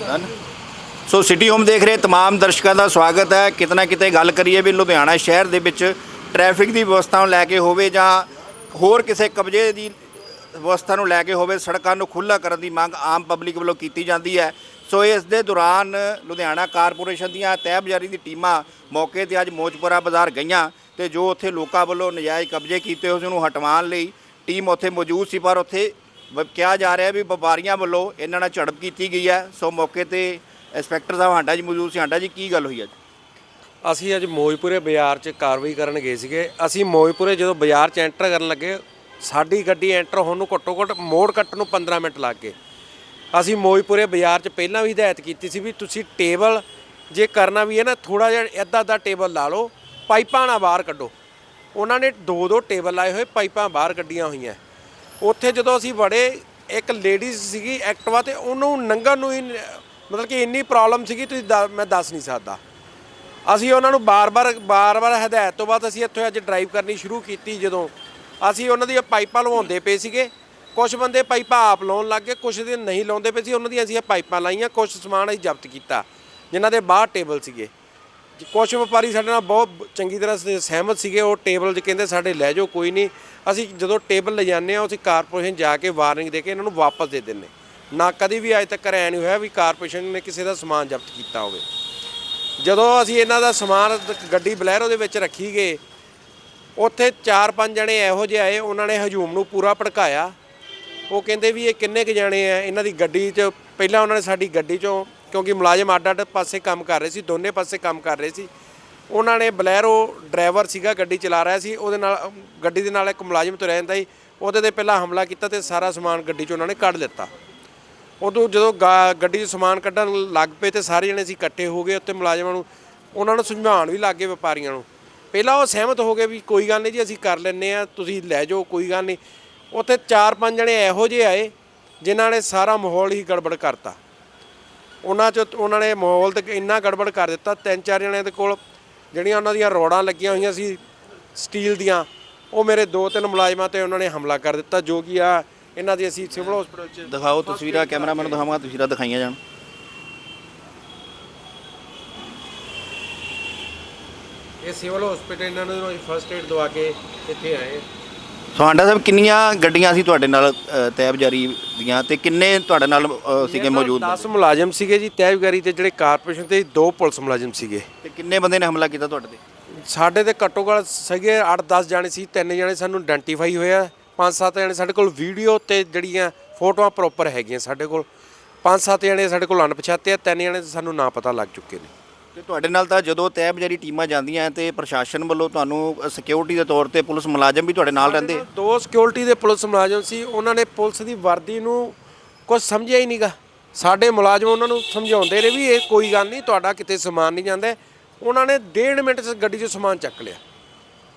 Done ਸੋ city home ਦੇਖ ਰਹੇ तमाम ਦਰਸ਼ਕਾਂ ਦਾ ਸਵਾਗਤ ਹੈ ਕਿਤਨਾ ਕਿਤੇ ਗੱਲ ਕਰੀਏ ਵੀ ਲੁਧਿਆਣਾ ਸ਼ਹਿਰ ਦੇ ਵਿੱਚ ਟ੍ਰੈਫਿਕ ਦੀ ਵਿਵਸਥਾ ਨੂੰ ਲੈ ਕੇ ਹੋਵੇ ਜਾਂ ਹੋਰ ਕਿਸੇ ਕਬਜ਼ੇ ਦੀ ਵਿਵਸਥਾ ਨੂੰ ਲੈ ਕੇ ਹੋਵੇ ਸੜਕਾਂ ਨੂੰ ਖੁੱਲ੍ਹਾ ਕਰਨ ਦੀ ਮੰਗ ਆਮ ਪਬਲਿਕ ਵੱਲੋਂ ਕੀਤੀ ਜਾਂਦੀ ਹੈ ਸੋ ਇਸ ਦੇ ਦੌਰਾਨ ਲੁਧਿਆਣਾ ਕਾਰਪੋਰੇਸ਼ਨ ਦੀਆਂ ਤਹਿਬਜ਼ਾਰੀ ਦੀ ਟੀਮਾਂ ਮੌਕੇ ਤੇ ਅੱਜ ਮੋਜਪੁਰਾ ਬਾਜ਼ਾਰ ਗਈਆਂ ਤੇ ਜੋ ਉੱਥੇ ਲੋਕਾਂ ਵੱਲੋਂ ਨਜਾਇਜ਼ ਕਬਜ਼ੇ ਕੀਤੇ ਉਸ ਨੂੰ ਹਟਵਾਉਣ ਲਈ ਟੀਮ ਉੱਥੇ ਮੌਜੂਦ ਸੀ ਪਰ ਉੱਥੇ ਵ- ਕਿਹਾ ਜਾ ਰਿਹਾ ਵੀ ਵਪਾਰੀਆਂ ਵੱਲੋਂ ਇਹਨਾਂ ਨਾਲ ਝੜਪ ਕੀਤੀ ਗਈ ਹੈ। ਸੋ ਮੌਕੇ ਤੇ ਇੰਸਪੈਕਟਰ ਸਾਹਿਬ ਹਾਂਡਾ ਜੀ ਮੌਜੂਦ ਸੀ। ਹਾਂਡਾ ਜੀ, ਕੀ ਗੱਲ ਹੋਈ ਅੱਜ? ਅਸੀਂ ਅੱਜ ਮੋਜਪੁਰੇ ਬਾਜ਼ਾਰ 'ਚ ਕਾਰਵਾਈ ਕਰਨ ਗਏ ਸੀਗੇ। ਅਸੀਂ ਮੋਜਪੁਰੇ ਜਦੋਂ ਬਾਜ਼ਾਰ 'ਚ ਐਂਟਰ ਕਰਨ ਲੱਗੇ, ਸਾਡੀ ਗੱਡੀ ਐਂਟਰ ਹੋਣ ਨੂੰ ਘੱਟੋ ਘੱਟ ਮੋੜ ਕੱਟਣ ਨੂੰ 15 ਮਿੰਟ ਲੱਗ ਗਏ। ਅਸੀਂ ਮੋਜਪੁਰੇ ਬਾਜ਼ਾਰ 'ਚ ਪਹਿਲਾਂ ਵੀ ਹਦਾਇਤ ਕੀਤੀ ਸੀ ਵੀ ਤੁਸੀਂ ਟੇਬਲ ਜੇ ਕਰਨਾ ਵੀ ਹੈ ਨਾ ਥੋੜਾ ਜਿਹਾ ਅੱਧਾ ਅੱਧਾ ਟੇਬਲ ਲਾ ਲਓ, ਪਾਈਪਾਂ ਨਾ ਬਾਹਰ ਕੱਢੋ। ਉਹਨਾਂ ਨੇ ਦੋ ਦੋ ਟੇਬਲ ਲਾਏ ਹੋਏ, ਪਾਈਪਾਂ ਬਾਹਰ ਕੱਢੀਆਂ ਹੋਈਆਂ। ਉੱਥੇ ਜਦੋਂ ਅਸੀਂ ਵੜੇ, ਇੱਕ ਲੇਡੀਜ਼ ਸੀਗੀ ਐਕਟਵਾ ਤੇ ਉਹਨੂੰ ਨੰਗਣ ਨੂੰ ਹੀ, ਮਤਲਬ ਕਿ ਇੰਨੀ ਪ੍ਰੋਬਲਮ ਸੀਗੀ, ਤੁਸੀਂ ਦ- ਮੈਂ ਦੱਸ ਨਹੀਂ ਸਕਦਾ। ਅਸੀਂ ਉਹਨਾਂ ਨੂੰ ਬਾਰ-ਬਾਰ ਬਾਰ-ਬਾਰ ਹਦਾਇਤ ਤੋਂ ਬਾਅਦ ਅਸੀਂ ਇੱਥੇ ਅੱਜ ਡਰਾਈਵ ਕਰਨੀ ਸ਼ੁਰੂ ਕੀਤੀ ਜਦੋਂ। ਅਸੀਂ ਉਹਨਾਂ ਦੀਆਂ ਪਾਈਪਾਂ ਲਵਾਉਂਦੇ ਪਏ ਸੀਗੇ। ਕੁਝ ਬੰਦੇ ਪਾਈਪਾਂ ਆਪ ਲਾਉਣ ਲੱਗ ਗਏ ਕੁਝ ਦੇ ਨਹੀਂ ਲਾਉਂਦੇ ਪਏ ਸੀ। ਉਹਨਾਂ ਦੀਆਂ ਅਸੀਂ ਇਹ ਪਾਈਪਾਂ ਲਾਈਆਂ ਕੁਝ ਸਮਾਨ ਅਸੀਂ ਜ਼ਬਤ ਕੀਤਾ, ਜਿਨ੍ਹਾਂ ਦੇ ਬਾਹਰ ਟੇਬਲ ਸੀਗੇ। ਕੁਝ ਵਪਾਰੀ ਸਾਡੇ ਨਾਲ ਬਹੁਤ ਚੰਗੀ ਤਰ੍ਹਾਂ ਸ- ਸਹਿਮਤ ਸੀਗੇ, ਉਹ ਟੇਬਲ 'ਚ ਕਹਿੰਦੇ ਸਾਡੇ ਲੈ ਜਾਓ, ਕੋਈ ਨਹੀਂ। ਅਸੀਂ ਜਦੋਂ ਟੇਬਲ ਲੈ ਜਾਂਦੇ ਆ ਅਸੀਂ ਕਾਰਪੋਰੇਸ਼ਨ ਜਾ ਕੇ ਵਾਰਨਿੰਗ ਦੇ ਕੇ ਇਹਨਾਂ ਨੂੰ ਵਾਪਸ ਦੇ ਦਿੰਦੇ ਨਾ ਕਦੀ ਵੀ ਅੱਜ ਤੱਕ ਐ ਨਹੀਂ ਹੋਇਆ ਵੀ ਕਾਰਪੋਰੇਸ਼ਨ ਨੇ ਕਿਸੇ ਦਾ ਸਮਾਨ ਜ਼ਬਤ ਕੀਤਾ ਹੋਵੇ। ਜਦੋਂ ਅਸੀਂ ਇਹਨਾਂ ਦਾ ਸਮਾਨ ਗੱਡੀ ਬਲੈਰੋ ਦੇ ਵਿੱਚ ਰੱਖੀ ਗਏ, ਉੱਥੇ 4-5 ਜਣੇ ਇਹੋ ਜਿਹੇ ਆਏ, ਉਹਨਾਂ ਨੇ ਹਜੂਮ ਨੂੰ ਪੂਰਾ ਭੜਕਾਇਆ। ਉਹ ਕਹਿੰਦੇ ਵੀ ਇਹ ਕਿੰਨੇ ਕੁ ਜਾਣੇ ਆ, ਇਹਨਾਂ ਦੀ ਗੱਡੀ 'ਚ ਪਹਿਲਾਂ ਉਹਨਾਂ ਨੇ ਸਾਡੀ ਗੱਡੀ 'ਚੋਂ ਕਿਉਂਕਿ ਮੁਲਾਜ਼ਮ ਅੱਡ ਅੱਡ ਪਾਸੇ ਕੰਮ ਕਰ ਰਹੇ ਸੀ, ਦੋਨੇ ਪਾਸੇ ਕੰਮ ਕਰ ਰਹੇ ਸੀ। ਉਹਨਾਂ ਨੇ ਬਲੈਰੋ ਡਰਾਈਵਰ ਸੀਗਾ, ਗੱਡੀ ਚਲਾ ਰਿਹਾ ਸੀ। ਉਹਦੇ ਨਾਲ, ਗੱਡੀ ਦੇ ਨਾਲ ਇੱਕ ਮੁਲਾਜ਼ਮ ਤੁਰਿਆ ਜਾਂਦਾ ਸੀ। ਉਹਦੇ ਤੇ ਪਹਿਲਾਂ ਹਮਲਾ ਕੀਤਾ ਤੇ ਸਾਰਾ ਸਮਾਨ ਗੱਡੀ 'ਚ ਉਹਨਾਂ ਨੇ ਕੱਢ ਲਿੱਤਾ। ਉਦੋਂ ਜਦੋਂ ਗਾ- ਗੱਡੀ 'ਚ ਸਮਾਨ ਕੱਢਣ ਲੱਗ ਪਏ ਤੇ ਸਾਰੇ ਜਣੇ ਅਸੀਂ ਇਕੱਠੇ ਹੋ ਗਏ ਉੱਤੇ ਮੁਲਾਜ਼ਮਾਂ ਨੂੰ। ਉਹਨਾਂ ਨੂੰ ਸਮਝਾਉਣ ਵੀ ਲੱਗ ਗਏ ਵਪਾਰੀਆਂ ਨੂੰ। ਪਹਿਲਾਂ ਉਹ ਸਹਿਮਤ ਹੋ ਗਏ ਵੀ ਕੋਈ ਗੱਲ ਨਹੀਂ ਜੀ, ਅਸੀਂ ਕਰ ਲੈਨੇ ਆ ਤੁਸੀਂ ਲੈ ਜਾਓ, ਕੋਈ ਗੱਲ ਨਹੀਂ। ਉੱਥੇ 4-5 ਜਣੇ ਇਹੋ ਜਿਹੇ ਆਏ, ਜਿਨ੍ਹਾਂ ਨੇ ਸਾਰਾ ਮਾਹੌਲ ਹੀ ਗੜਬੜ ਕਰਤਾ। ਉਹਨਾਂ 'ਚ ਉਹਨਾਂ ਨੇ ਮਾਹੌਲ ਤੇ ਇੰਨਾ ਗੜਬੜ ਕਰ ਦਿੱਤਾ ਤਿੰਨ ਚਾਰ ਜਣਿਆਂ ਦੇ ਕੋਲ ਜਿਹੜੀਆਂ ਉਹਨਾਂ ਦੀਆਂ ਰੋੜਾਂ ਲੱਗੀਆਂ ਹੋਈਆਂ ਸੀ ਸਟੀਲ ਦੀਆਂ ਉਹ ਮੇਰੇ ਦੋ ਤਿੰਨ ਮੁਲਾਜ਼ਮਾਂ ਤੇ ਉਹਨਾਂ ਨੇ ਹਮਲਾ ਕਰ ਦਿੱਤਾ ਜੋ ਕਿ ਆ ਇਹਨਾਂ ਦੀ ਅਸੀਂ ਸਿਵਲ ਹਸਪੀਟਲ 'ਚ ਦਿਖਾਓ ਤਸਵੀਰਾਂ ਕੈਮਰਾਮੈਨ ਨੂੰ ਦਿਖਾਵਾਂਗਾ ਤਸਵੀਰਾਂ ਦਿਖਾਈਆਂ ਜਾਣ। ਇਹ ਸਿਵਲ ਹਸਪੀਟਲ ਇਹਨਾਂ ਨੂੰ ਫਰਸਟ ਏਡ ਦਵਾ ਕੇ ਇੱਥੇ ਆਏ। ਸੋ ਹਾਂਡਾ ਸਾਹਿਬ ਕਿੰਨੀਆਂ ਗੱਡੀਆਂ ਸੀ ਤੁਹਾਡੇ ਨਾਲ ਅ, ਤਹਿਬਜ਼ਾਰੀ ਦੀਆਂ ਤੇ ਕਿੰਨੇ ਤੁਹਾਡੇ ਨਾਲ ਅ, ਸੀਗੇ ਮੌਜੂਦ 10 ਮੁਲਾਜ਼ਮ ਸੀਗੇ ਜੀ ਤਹਿਬਗਾਰੀ ਤੇ ਜਿਹੜੇ ਕਾਰਪੋਰੇਸ਼ਨ ਤੇ ਦੋ ਪੁਲਿਸ ਮੁਲਾਜ਼ਮ ਸੀਗੇ। ਤੇ ਕਿੰਨੇ ਬੰਦੇ ਨੇ ਹਮਲਾ ਕੀਤਾ ਤੁਹਾਡੇ ਤੇ? ਸਾਡੇ ਤੇ ਘੱਟੋ ਘੱਟ ਸੀਗੇ 8-10 ਜਾਣੇ ਸੀ ਤਿੰਨ ਜਾਣੇ ਸਾਨੂੰ ਆਇਡੈਂਟੀਫਾਈ ਹੋਇਆ ਪੰਜ ਸੱਤ ਜਾਣੇ ਸਾਡੇ ਕੋਲ ਵੀਡੀਓ ਤੇ ਜਿਹੜੀਆਂ ਫੋਟੋਆਂ ਪ੍ਰੋਪਰ ਹੈਗੀਆਂ ਸਾਡੇ ਕੋਲ। ਪੰਜ ਸੱਤ ਜਾਣੇ ਸਾਡੇ ਕੋਲ ਅਣਪਛਾਤੇ ਆ ਤਿੰਨ ਜਾਣੇ ਸਾਨੂੰ ਨਾ ਪਤਾ ਲੱਗ ਚੁੱਕੇ ਨੇ। ਤੇ ਤੁਹਾਡੇ ਨਾਲ ਤਾਂ ਜਦੋਂ ਤਹਿਬਜ਼ਾਰੀ ਟੀਮਾਂ ਜਾਂਦੀਆਂ ਤੇ ਪ੍ਰਸ਼ਾਸਨ ਵੱਲੋਂ ਤੁਹਾਨੂੰ ਸਿਕਿਉਰਿਟੀ ਦੇ ਤੌਰ ਤੇ ਪੁਲਿਸ ਮੁਲਾਜ਼ਮ ਵੀ ਤੁਹਾਡੇ ਨਾਲ ਰਹਿੰਦੇ? ਦੋ ਸਿਕਿਉਰਿਟੀ ਦੇ ਪੁਲਿਸ ਮੁਲਾਜ਼ਮ ਸੀ ਉਹਨਾਂ ਨੇ ਪੁਲਿਸ ਦੀ ਵਰਦੀ ਨੂੰ ਕੁਝ ਸਮਝਿਆ ਹੀ ਨਹੀਂਗਾ ਸਾਡੇ ਮੁਲਾਜ਼ਮ ਉਹਨਾਂ ਨੂੰ ਸਮਝਾਉਂਦੇ ਰਹੇ ਵੀ ਇਹ ਕੋਈ ਗੱਲ ਨਹੀਂ ਤੁਹਾਡਾ ਕਿਤੇ ਸਮਾਨ ਨਹੀਂ ਜਾਂਦਾ। ਉਹਨਾਂ ਨੇ ਡੇਢ ਮਿੰਟ 'ਚ ਗੱਡੀ 'ਚੋਂ ਸਮਾਨ ਚੱਕ ਲਿਆ।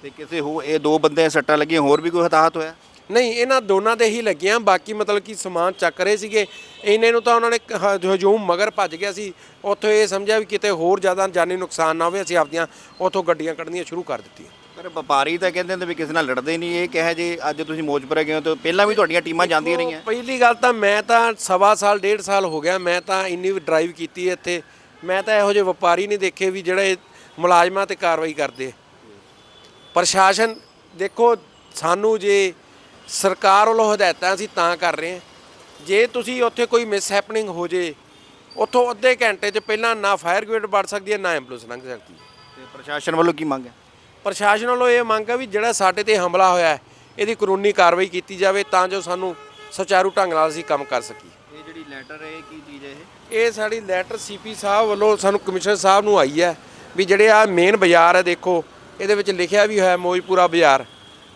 ਤੇ ਕਿਸੇ ਹੋ ਇਹ ਦੋ ਬੰਦੇ ਸੱਟਾਂ ਲੱਗੀਆਂ ਹੋਰ ਵੀ ਕੋਈ ਹਤਾਹਤ ਹੋਇਆ? ਨਹੀਂ ਇਹਨਾਂ ਦੋਨਾਂ ਦੇ ਹੀ ਲੱਗੀਆਂ ਬਾਕੀ ਮਤਲਬ ਕਿ ਸਮਾਨ ਚੱਕ ਰਹੇ ਸੀਗੇ। ਇੰਨੇ ਨੂੰ ਤਾਂ ਉਹਨਾਂ ਨੇ ਹ- ਹਜੂਮ ਮਗਰ ਭੱਜ ਗਿਆ ਸੀ। ਉੱਥੋਂ ਇਹ ਸਮਝਿਆ ਵੀ ਕਿਤੇ ਹੋਰ ਜ਼ਿਆਦਾ ਜਾਨੀ ਨੁਕਸਾਨ ਨਾ ਹੋਵੇ ਅਸੀਂ ਆਪਦੀਆਂ ਉੱਥੋਂ ਗੱਡੀਆਂ ਕੱਢਣੀਆਂ ਸ਼ੁਰੂ ਕਰ ਦਿੱਤੀਆਂ। ਪਰ ਵਪਾਰੀ ਤਾਂ ਕਹਿੰਦੇ ਹੁੰਦੇ ਵੀ ਕਿਸੇ ਨਾਲ ਲੜਦੇ ਨਹੀਂ ਇਹ ਕਹੇ ਜੇ ਅੱਜ ਤੁਸੀਂ ਮੋਜਪੁਰੇ ਗਏ ਹੋ ਤੇ ਪਹਿਲਾਂ ਵੀ ਤੁਹਾਡੀਆਂ ਟੀਮਾਂ ਜਾਂਦੀਆਂ ਰਹੀਆਂ। ਪਹਿਲੀ ਗੱਲ ਤਾਂ ਮੈਂ ਤਾਂ ਸਵਾ ਸਾਲ ਡੇਢ ਸਾਲ ਹੋ ਗਿਆ ਮੈਂ ਤਾਂ ਇੰਨੀ ਡਰਾਈਵ ਕੀਤੀ ਹੈ ਇੱਥੇ। ਮੈਂ ਤਾਂ ਇਹੋ ਜਿਹੇ ਵਪਾਰੀ ਨਹੀਂ ਦੇਖੇ ਵੀ ਜਿਹੜੇ ਮੁਲਾਜ਼ਮਾਂ ਤੇ ਕਾਰਵਾਈ ਕਰਦੇ। ਪ੍ਰਸ਼ਾਸਨ ਦੇਖੋ ਸਾਨੂੰ ਜੇ ਸਰਕਾਰ ਵੱਲੋਂ ਹਦਾਇਤਾਂ ਅਸੀਂ ਤਾਂ ਕਰ ਰਹੇ ਹਾਂ। ਜੇ ਤੁਸੀਂ ਉੱਥੇ ਕੋਈ ਮਿਸ ਹੈਪਨਿੰਗ ਹੋ ਜੇ ਉੱਥੋਂ ਅੱਧੇ ਘੰਟੇ 'ਚ ਪਹਿਲਾਂ ਨਾ ਫਾਇਰ ਬ੍ਰਿਗੇਡ ਵੜ ਸਕਦੀ ਹੈ ਨਾ ਐਂਬੂਲੈਂਸ ਲੰਘ ਸਕਦੀ ਹੈ। ਤੇ ਪ੍ਰਸ਼ਾਸਨ ਵੱਲੋਂ ਕੀ ਮੰਗ ਹੈ? ਪ੍ਰਸ਼ਾਸਨ ਵੱਲੋਂ ਇਹ ਮੰਗ ਹੈ ਵੀ ਜਿਹੜਾ ਸਾਡੇ ਤੇ ਹਮਲਾ ਹੋਇਆ ਹੈ ਇਹਦੀ ਕਾਨੂੰਨੀ ਕਾਰਵਾਈ ਕੀਤੀ ਜਾਵੇ ਤਾਂ ਜੋ ਸਾਨੂੰ ਸੁਚਾਰੂ ਢੰਗ ਨਾਲ ਅਸੀਂ ਕੰਮ ਕਰ ਸਕੀਏ। ਇਹ ਜਿਹੜੀ ਲੈਟਰ ਹੈ ਕੀ ਚੀਜ਼ ਹੈ ਇਹ? ਇਹ ਸਾਡੀ ਲੈਟਰ ਸੀਪੀ ਸਾਹਿਬ ਵੱਲੋਂ ਸਾਨੂੰ ਕਮਿਸ਼ਨਰ ਸਾਹਿਬ ਨੂੰ ਆਈ ਹੈ ਵੀ ਜਿਹੜੇ ਆ ਮੇਨ ਬਾਜ਼ਾਰ ਹੈ ਦੇਖੋ ਇਹਦੇ ਵਿੱਚ ਲਿਖਿਆ ਵੀ ਹੋਇਆ ਮੋਜਪੁਰਾ ਬਾਜ਼ਾਰ।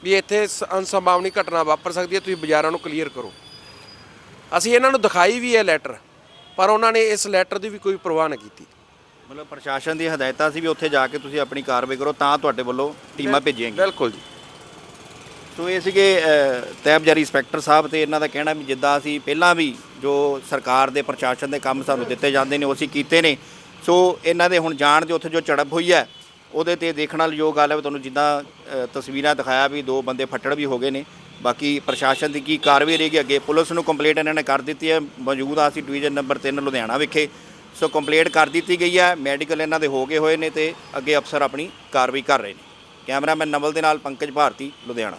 ਵੀ ਇੱਥੇ ਅਨਸੰਭਾਵਨੀ ਘਟਨਾ ਵਾਪਰ ਸਕਦੀ ਹੈ ਤੁਸੀਂ ਬਾਜ਼ਾਰਾਂ ਨੂੰ ਕਲੀਅਰ ਕਰੋ। ਅਸੀਂ ਇਹਨਾਂ ਨੂੰ ਦਿਖਾਈ ਵੀ ਹੈ ਲੈਟਰ ਪਰ ਉਹਨਾਂ ਨੇ ਇਸ ਲੈਟਰ ਦੀ ਵੀ ਕੋਈ ਪਰਵਾਹ ਨਾ ਕੀਤੀ। ਮਤਲਬ ਪ੍ਰਸ਼ਾਸਨ ਦੀ ਹਦਾਇਤਾਂ ਸੀ ਵੀ ਉੱਥੇ ਜਾ ਕੇ ਤੁਸੀਂ ਆਪਣੀ ਕਾਰਵਾਈ ਕਰੋ ਤਾਂ ਤੁਹਾਡੇ ਵੱਲੋਂ ਟੀਮਾਂ ਭੇਜੀਆਂ ਗਈਆਂ। ਬਿਲਕੁਲ ਜੀ। ਸੋ ਇਹ ਸੀਗੇ ਤੈਬਜਾਰੀ ਇੰਸਪੈਕਟਰ ਸਾਹਿਬ ਤੇ ਇਹਨਾਂ ਦਾ ਕਹਿਣਾ ਵੀ ਜਿੱਦਾਂ ਅਸੀਂ ਪਹਿਲਾਂ ਵੀ ਜੋ ਸਰਕਾਰ ਦੇ ਪ੍ਰਸ਼ਾਸਨ ਦੇ ਕੰਮ ਸਾਨੂੰ ਦਿੱਤੇ ਜਾਂਦੇ ਨੇ ਉਹ ਅਸੀਂ ਕੀਤੇ ਨੇ। ਸੋ ਇਹਨਾਂ ਦੇ ਹੁਣ ਜਾਣ ਦੇ ਉੱਥੇ ਜੋ ਝੜਪ ਹੋਈ ਹੈ ਉਹਦੇ ਤੇ ਦੇਖਣ ਵਾਲੀ ਜੋ ਗੱਲ ਹੈ ਵੀ ਤੁਹਾਨੂੰ ਜਿੱਦਾਂ ਤਸਵੀਰਾਂ ਦਿਖਾਇਆ ਵੀ ਦੋ ਬੰਦੇ ਫੱਟੜ ਵੀ ਹੋ ਗਏ ਨੇ। ਬਾਕੀ ਪ੍ਰਸ਼ਾਸਨ ਦੀ ਕੀ ਕਾਰਵਾਈ ਰਹੇਗੀ ਅੱਗੇ? ਪੁਲਿਸ ਨੂੰ ਕੰਪਲੇਂਟ ਇਹਨਾਂ ਨੇ ਕਰ ਦਿੱਤੀ ਹੈ। ਮੌਜੂਦ ਆ ਅਸੀਂ ਡਿਵੀਜ਼ਨ ਨੰਬਰ 3 ਲੁਧਿਆਣਾ ਵਿਖੇ। ਸੋ ਕੰਪਲੇਂਟ ਕਰ ਦਿੱਤੀ ਗਈ ਹੈ। ਮੈਡੀਕਲ ਇਹਨਾਂ ਦੇ ਹੋ ਗਏ ਹੋਏ ਨੇ ਤੇ ਅੱਗੇ ਅਫਸਰ ਆਪਣੀ ਕਾਰਵਾਈ ਕਰ ਰਹੇ ਨੇ। ਕੈਮਰਾਮੈਨ ਨਵਲ ਦੇ ਨਾਲ ਪੰਕਜ ਭਾਰਤੀ, ਲੁਧਿਆਣਾ।